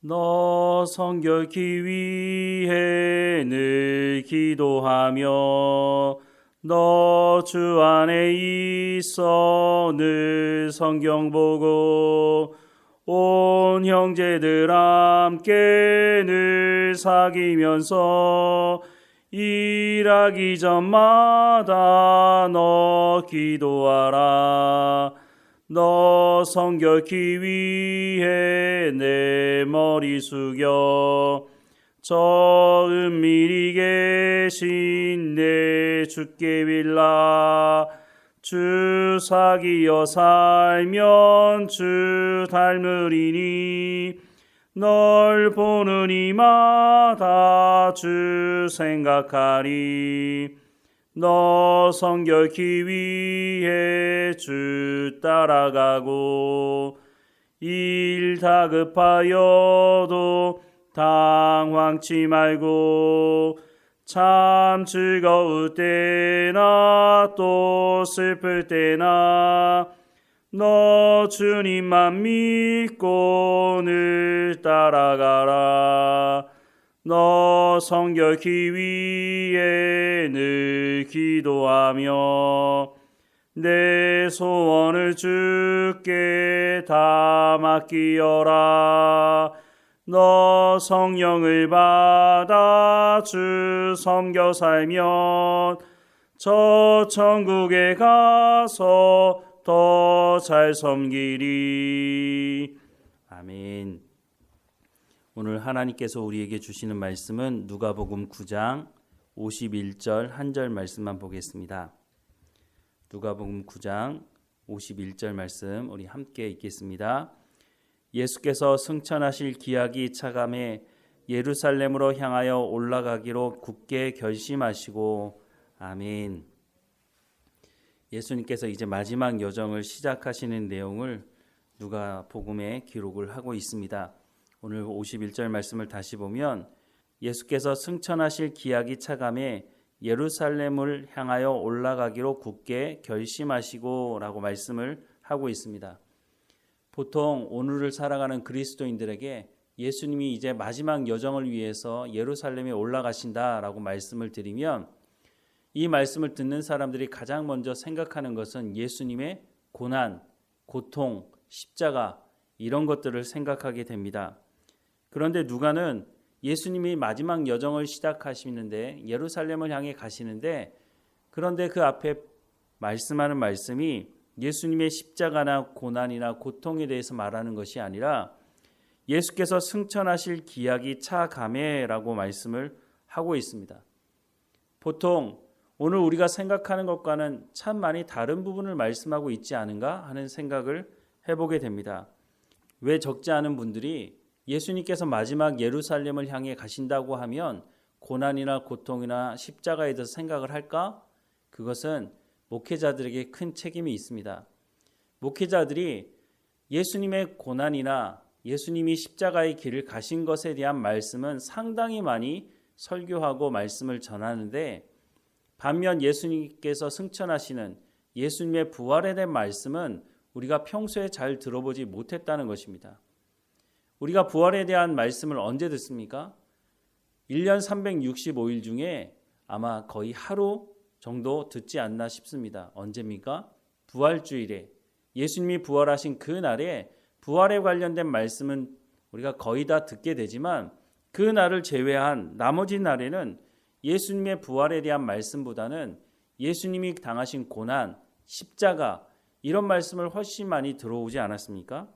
너 성결케 위해 늘 기도하며 너 주 안에 있어 늘 성경 보고 온 형제들 함께 늘 사귀면서 일하기 전마다 너 기도하라 너 성결케 위해 내 머리 숙여 저 은밀히 계신 내 주께 빌라 주 사귀어 살면 주 닮으리니 널 보는 이마다 주 생각하리 너 성결케 위해 주 따라가고 일 다급하여도 당황치 말고 참 즐거울 때나 또 슬플 때나 너 주님만 믿고 늘 따라가라 너 위해 늘 기도하며 내 소원을 주께 다 맡기어라 너 성령을 받아 주 섬겨 살면 저 천국에 가서 더 잘 섬기리. 아멘. 오늘 하나님께서 우리에게 주시는 말씀은 누가복음 9장 51절 한 절 말씀만 보겠습니다. 누가복음 9장 51절 말씀 우리 함께 읽겠습니다. 예수께서 승천하실 기약이 차감해 예루살렘으로 향하여 올라가기로 굳게 결심하시고 아멘. 예수님께서 이제 마지막 여정을 시작하시는 내용을 누가 복음에 기록을 하고 있습니다. 오늘 51절 말씀을 다시 보면 예수께서 승천하실 기약이 차감해 예루살렘을 향하여 올라가기로 굳게 결심하시고라고 말씀을 하고 있습니다. 보통 오늘을 살아가는 그리스도인들에게 예수님이 이제 마지막 여정을 위해서 예루살렘에 올라가신다라고 말씀을 드리면 이 말씀을 듣는 사람들이 가장 먼저 생각하는 것은 예수님의 고난, 고통, 십자가 이런 것들을 생각하게 됩니다. 그런데 누가는 예수님이 마지막 여정을 시작하시는데 예루살렘을 향해 가시는데 그런데 그 앞에 말씀하는 말씀이 예수님의 십자가나 고난이나 고통에 대해서 말하는 것이 아니라 예수께서 승천하실 기약이 차감해라고 말씀을 하고 있습니다. 보통 오늘 우리가 생각하는 것과는 참 많이 다른 부분을 말씀하고 있지 않은가 하는 생각을 해보게 됩니다. 왜 적지 않은 분들이 예수님께서 마지막 예루살렘을 향해 가신다고 하면 고난이나 고통이나 십자가에 대해서 생각을 할까? 그것은 목회자들에게 큰 책임이 있습니다. 목회자들이 예수님의 고난이나 예수님이 십자가의 길을 가신 것에 대한 말씀은 상당히 많이 설교하고 말씀을 전하는데 반면 예수님께서 승천하시는 예수님의 부활에 대한 말씀은 우리가 평소에 잘 들어보지 못했다는 것입니다. 우리가 부활에 대한 말씀을 언제 듣습니까? 1년 365일 중에 아마 거의 하루 정도 듣지 않나 싶습니다. 언제입니까? 부활주일에 예수님이 부활하신 그 날에 부활에 관련된 말씀은 우리가 거의 다 듣게 되지만 그 날을 제외한 나머지 날에는 예수님의 부활에 대한 말씀보다는 예수님이 당하신 고난, 십자가 이런 말씀을 훨씬 많이 들어오지 않았습니까?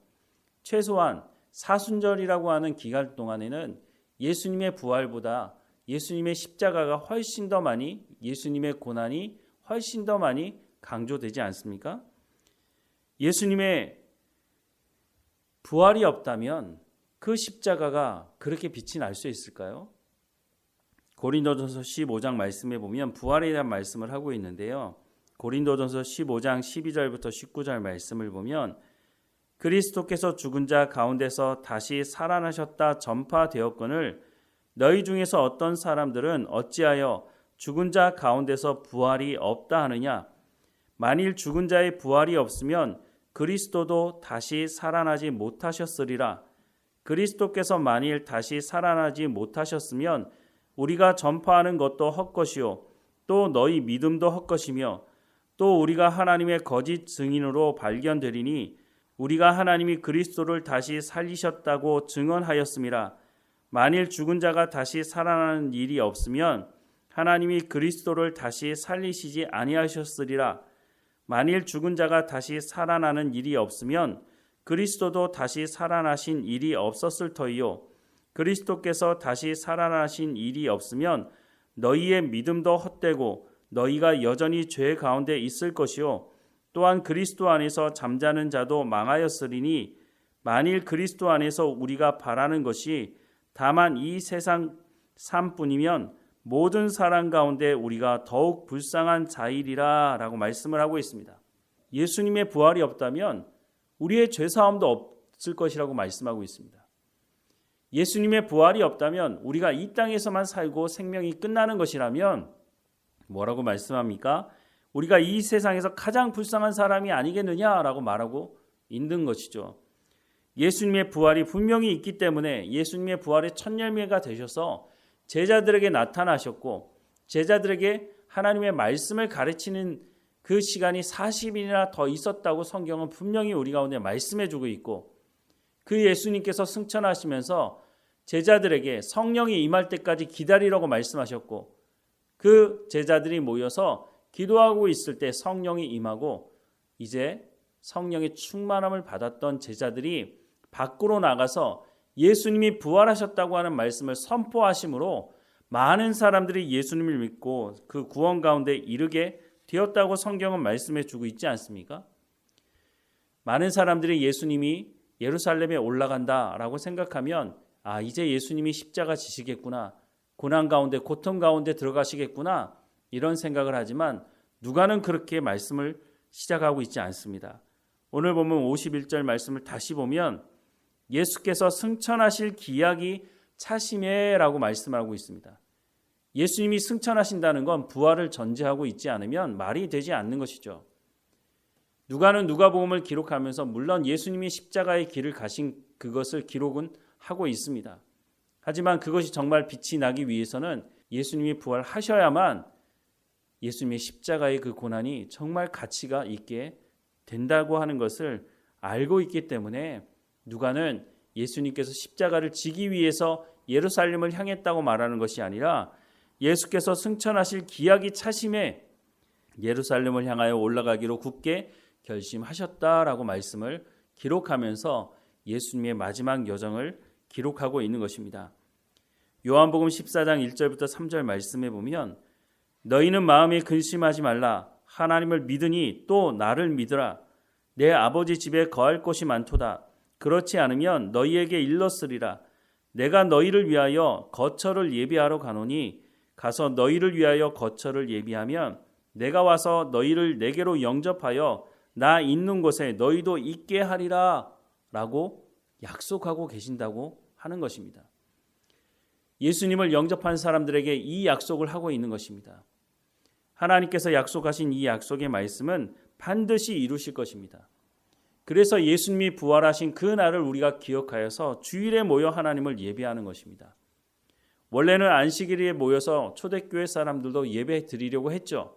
최소한 사순절이라고 하는 기간 동안에는 예수님의 부활보다 예수님의 십자가가 훨씬 더 많이 예수님의 고난이 훨씬 더 많이 강조되지 않습니까? 예수님의 부활이 없다면 그 십자가가 그렇게 빛이 날 수 있을까요? 고린도전서 15장 말씀에 보면 부활에 대한 말씀을 하고 있는데요. 고린도전서 15장 12절부터 19절 말씀을 보면 그리스도께서 죽은 자 가운데서 다시 살아나셨다 전파되었거늘 너희 중에서 어떤 사람들은 어찌하여 죽은 자 가운데서 부활이 없다 하느냐? 만일 죽은 자의 부활이 없으면 그리스도도 다시 살아나지 못하셨으리라. 그리스도께서 만일 다시 살아나지 못하셨으면 우리가 전파하는 것도 헛것이요. 또 너희 믿음도 헛것이며 또 우리가 하나님의 거짓 증인으로 발견되리니 우리가 하나님이 그리스도를 다시 살리셨다고 증언하였음이라 만일 죽은 자가 다시 살아나는 일이 없으면 하나님이 그리스도를 다시 살리시지 아니하셨으리라. 만일 죽은 자가 다시 살아나는 일이 없으면 그리스도도 다시 살아나신 일이 없었을 터이요. 그리스도께서 다시 살아나신 일이 없으면 너희의 믿음도 헛되고 너희가 여전히 죄 가운데 있을 것이요 또한 그리스도 안에서 잠자는 자도 망하였으리니 만일 그리스도 안에서 우리가 바라는 것이 다만 이 세상 삶뿐이면 모든 사람 가운데 우리가 더욱 불쌍한 자일이라라고 말씀을 하고 있습니다. 예수님의 부활이 없다면 우리의 죄 사함도 없을 것이라고 말씀하고 있습니다. 예수님의 부활이 없다면 우리가 이 땅에서만 살고 생명이 끝나는 것이라면 뭐라고 말씀합니까? 우리가 이 세상에서 가장 불쌍한 사람이 아니겠느냐라고 말하고 있는 것이죠. 예수님의 부활이 분명히 있기 때문에 예수님의 부활의 첫 열매가 되셔서 제자들에게 나타나셨고 제자들에게 하나님의 말씀을 가르치는 그 시간이 40일이나 더 있었다고 성경은 분명히 우리 가운데 말씀해 주고 있고 그 예수님께서 승천하시면서 제자들에게 성령이 임할 때까지 기다리라고 말씀하셨고 그 제자들이 모여서 기도하고 있을 때 성령이 임하고 이제 성령의 충만함을 받았던 제자들이 밖으로 나가서 예수님이 부활하셨다고 하는 말씀을 선포하심으로 많은 사람들이 예수님을 믿고 그 구원 가운데 이르게 되었다고 성경은 말씀해 주고 있지 않습니까? 많은 사람들이 예수님이 예루살렘에 올라간다라고 생각하면 아, 이제 예수님이 십자가 지시겠구나. 고난 가운데 고통 가운데 들어가시겠구나. 이런 생각을 하지만 누가는 그렇게 말씀을 시작하고 있지 않습니다. 오늘 보면 51절 말씀을 다시 보면 예수께서 승천하실 기약이 차심해라고 말씀하고 있습니다. 예수님이 승천하신다는 건 부활을 전제하고 있지 않으면 말이 되지 않는 것이죠. 누가는 누가복음을 기록하면서 물론 예수님이 십자가의 길을 가신 그것을 기록은 하고 있습니다. 하지만 그것이 정말 빛이 나기 위해서는 예수님이 부활하셔야만 예수님의 십자가의 그 고난이 정말 가치가 있게 된다고 하는 것을 알고 있기 때문에 누가는 예수님께서 십자가를 지기 위해서 예루살렘을 향했다고 말하는 것이 아니라 예수께서 승천하실 기약이 차심에 예루살렘을 향하여 올라가기로 굳게 결심하셨다라고 말씀을 기록하면서 예수님의 마지막 여정을 기록하고 있는 것입니다. 요한복음 14장 1절부터 3절 말씀에 보면 너희는 마음에 근심하지 말라. 하나님을 믿으니 또 나를 믿으라. 내 아버지 집에 거할 곳이 많도다. 그렇지 않으면 너희에게 일렀으리라. 내가 너희를 위하여 거처를 예비하러 가노니 가서 너희를 위하여 거처를 예비하면 내가 와서 너희를 내게로 영접하여 나 있는 곳에 너희도 있게 하리라. 라고 약속하고 계신다고 하는 것입니다. 예수님을 영접한 사람들에게 이 약속을 하고 있는 것입니다. 하나님께서 약속하신 이 약속의 말씀은 반드시 이루실 것입니다. 그래서 예수님이 부활하신 그 날을 우리가 기억하여서 주일에 모여 하나님을 예배하는 것입니다. 원래는 안식일에 모여서 초대교회 사람들도 예배 드리려고 했죠.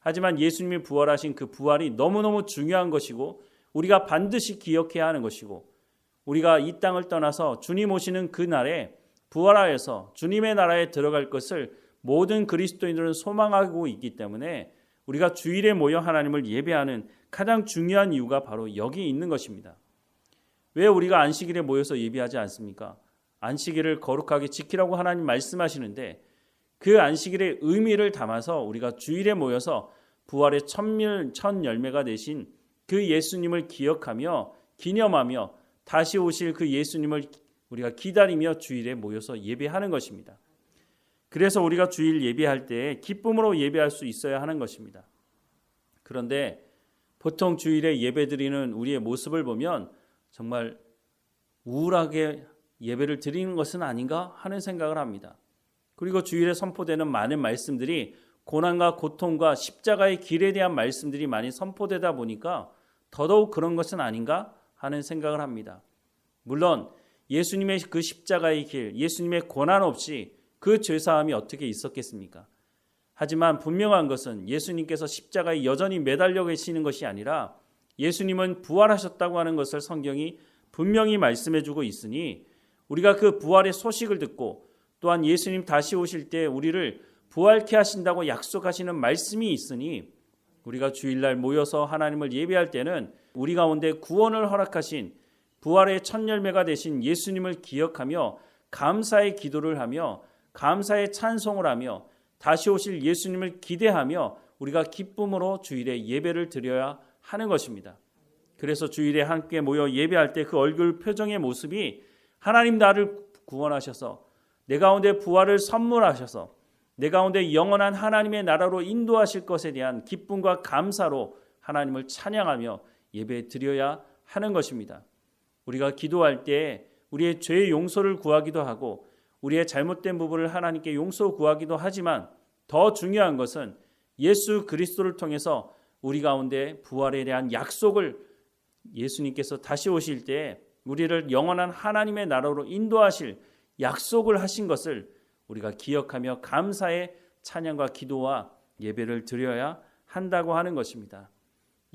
하지만 예수님이 부활하신 그 부활이 너무너무 중요한 것이고 우리가 반드시 기억해야 하는 것이고 우리가 이 땅을 떠나서 주님 오시는 그 날에 부활하여서 주님의 나라에 들어갈 것을 모든 그리스도인들은 소망하고 있기 때문에 우리가 주일에 모여 하나님을 예배하는 가장 중요한 이유가 바로 여기 있는 것입니다. 왜 우리가 안식일에 모여서 예배하지 않습니까? 안식일을 거룩하게 지키라고 하나님 말씀하시는데 그 안식일의 의미를 담아서 우리가 주일에 모여서 부활의 천밀, 천 열매가 되신 그 예수님을 기억하며 기념하며 다시 오실 그 예수님을 우리가 기다리며 주일에 모여서 예배하는 것입니다. 그래서 우리가 주일 예배할 때 기쁨으로 예배할 수 있어야 하는 것입니다. 그런데 보통 주일에 예배드리는 우리의 모습을 보면 정말 우울하게 예배를 드리는 것은 아닌가 하는 생각을 합니다. 그리고 주일에 선포되는 많은 말씀들이 고난과 고통과 십자가의 길에 대한 말씀들이 많이 선포되다 보니까 더더욱 그런 것은 아닌가 하는 생각을 합니다. 물론 예수님의 그 십자가의 길, 예수님의 고난 없이 그 죄사함이 어떻게 있었겠습니까? 하지만 분명한 것은 예수님께서 십자가에 여전히 매달려 계시는 것이 아니라 예수님은 부활하셨다고 하는 것을 성경이 분명히 말씀해 주고 있으니 우리가 그 부활의 소식을 듣고 또한 예수님 다시 오실 때 우리를 부활케 하신다고 약속하시는 말씀이 있으니 우리가 주일날 모여서 하나님을 예배할 때는 우리 가운데 구원을 허락하신 부활의 첫 열매가 되신 예수님을 기억하며 감사의 기도를 하며 감사의 찬송을 하며 다시 오실 예수님을 기대하며 우리가 기쁨으로 주일에 예배를 드려야 하는 것입니다. 그래서 주일에 함께 모여 예배할 때 그 얼굴 표정의 모습이 하나님 나를 구원하셔서 내 가운데 부활을 선물하셔서 내 가운데 영원한 하나님의 나라로 인도하실 것에 대한 기쁨과 감사로 하나님을 찬양하며 예배 드려야 하는 것입니다. 우리가 기도할 때 우리의 죄의 용서를 구하기도 하고 우리의 잘못된 부분을 하나님께 용서 구하기도 하지만 더 중요한 것은 예수 그리스도를 통해서 우리 가운데 부활에 대한 약속을 예수님께서 다시 오실 때 우리를 영원한 하나님의 나라로 인도하실 약속을 하신 것을 우리가 기억하며 감사의 찬양과 기도와 예배를 드려야 한다고 하는 것입니다.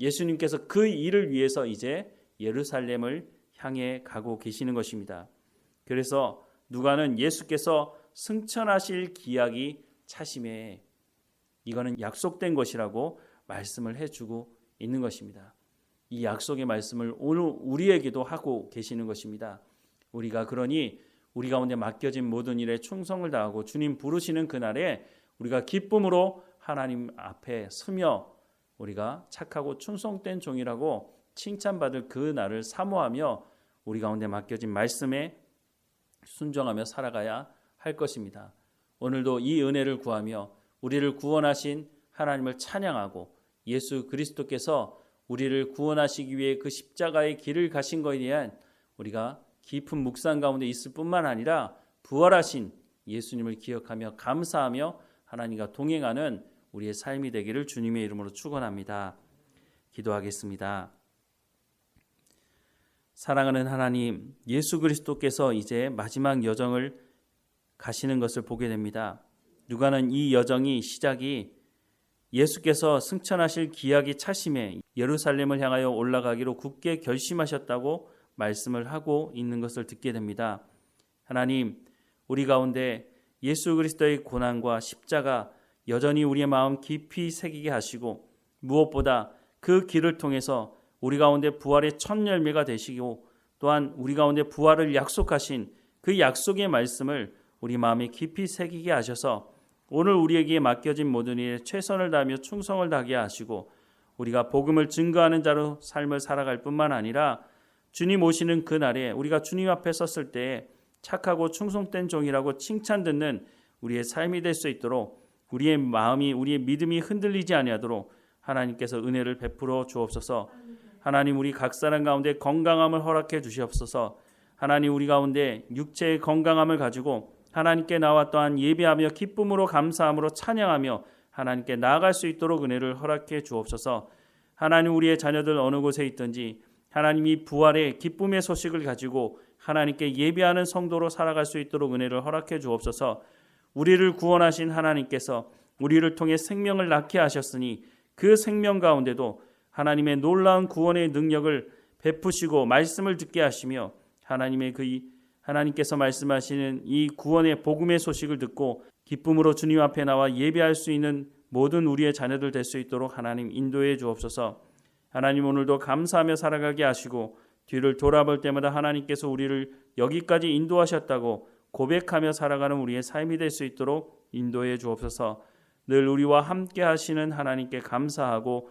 예수님께서 그 일을 위해서 이제 예루살렘을 향해 가고 계시는 것입니다. 그래서 누가는 예수께서 승천하실 기약이 차심에 이거는 약속된 것이라고 말씀을 해주고 있는 것입니다. 이 약속의 말씀을 오늘 우리에게도 하고 계시는 것입니다. 우리가 그러니 우리 가운데 맡겨진 모든 일에 충성을 다하고 주님 부르시는 그날에 우리가 기쁨으로 하나님 앞에 서며 우리가 착하고 충성된 종이라고 칭찬받을 그 날을 사모하며 우리 가운데 맡겨진 말씀에 순종하며 살아가야 할 것입니다. 오늘도 이 은혜를 구하며 우리를 구원하신 하나님을 찬양하고 예수 그리스도께서 우리를 구원하시기 위해 그 십자가의 길을 가신 것에 대한 우리가 깊은 묵상 가운데 있을 뿐만 아니라 부활하신 예수님을 기억하며 감사하며 하나님과 동행하는 우리의 삶이 되기를 주님의 이름으로 축원합니다. 기도하겠습니다. 사랑하는 하나님, 예수 그리스도께서 이제 마지막 여정을 가시는 것을 보게 됩니다. 누가는 이 여정이 시작이 예수께서 승천하실 기약이 차심에 예루살렘을 향하여 올라가기로 굳게 결심하셨다고 말씀을 하고 있는 것을 듣게 됩니다. 하나님, 우리 가운데 예수 그리스도의 고난과 십자가 여전히 우리의 마음 깊이 새기게 하시고 무엇보다 그 길을 통해서 우리 가운데 부활의 첫 열매가 되시고 또한 우리 가운데 부활을 약속하신 그 약속의 말씀을 우리 마음에 깊이 새기게 하셔서 오늘 우리에게 맡겨진 모든 일에 최선을 다하며 충성을 다하게 하시고 우리가 복음을 증거하는 자로 삶을 살아갈 뿐만 아니라 주님 오시는 그 날에 우리가 주님 앞에 섰을 때 착하고 충성된 종이라고 칭찬 듣는 우리의 삶이 될 수 있도록 우리의 마음이 우리의 믿음이 흔들리지 아니하도록 하나님께서 은혜를 베풀어 주옵소서. 하나님 우리 각 사람 가운데 건강함을 허락해 주시옵소서. 하나님 우리 가운데 육체의 건강함을 가지고 하나님께 나와 또한 예배하며 기쁨으로 감사함으로 찬양하며 하나님께 나아갈 수 있도록 은혜를 허락해 주옵소서. 하나님 우리의 자녀들 어느 곳에 있든지 하나님이 부활의 기쁨의 소식을 가지고 하나님께 예배하는 성도로 살아갈 수 있도록 은혜를 허락해 주옵소서. 우리를 구원하신 하나님께서 우리를 통해 생명을 낳게 하셨으니 그 생명 가운데도 하나님의 놀라운 구원의 능력을 베푸시고 말씀을 듣게 하시며 하나님의 그 하나님께서 말씀하시는 이 구원의 복음의 소식을 듣고 기쁨으로 주님 앞에 나와 예배할 수 있는 모든 우리의 자녀들 될 수 있도록 하나님 인도해 주옵소서. 하나님 오늘도 감사하며 살아가게 하시고 뒤를 돌아볼 때마다 하나님께서 우리를 여기까지 인도하셨다고 고백하며 살아가는 우리의 삶이 될 수 있도록 인도해 주옵소서. 늘 우리와 함께 하시는 하나님께 감사하고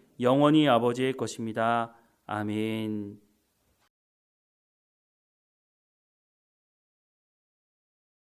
영원히 아버지의 것입니다. 아멘.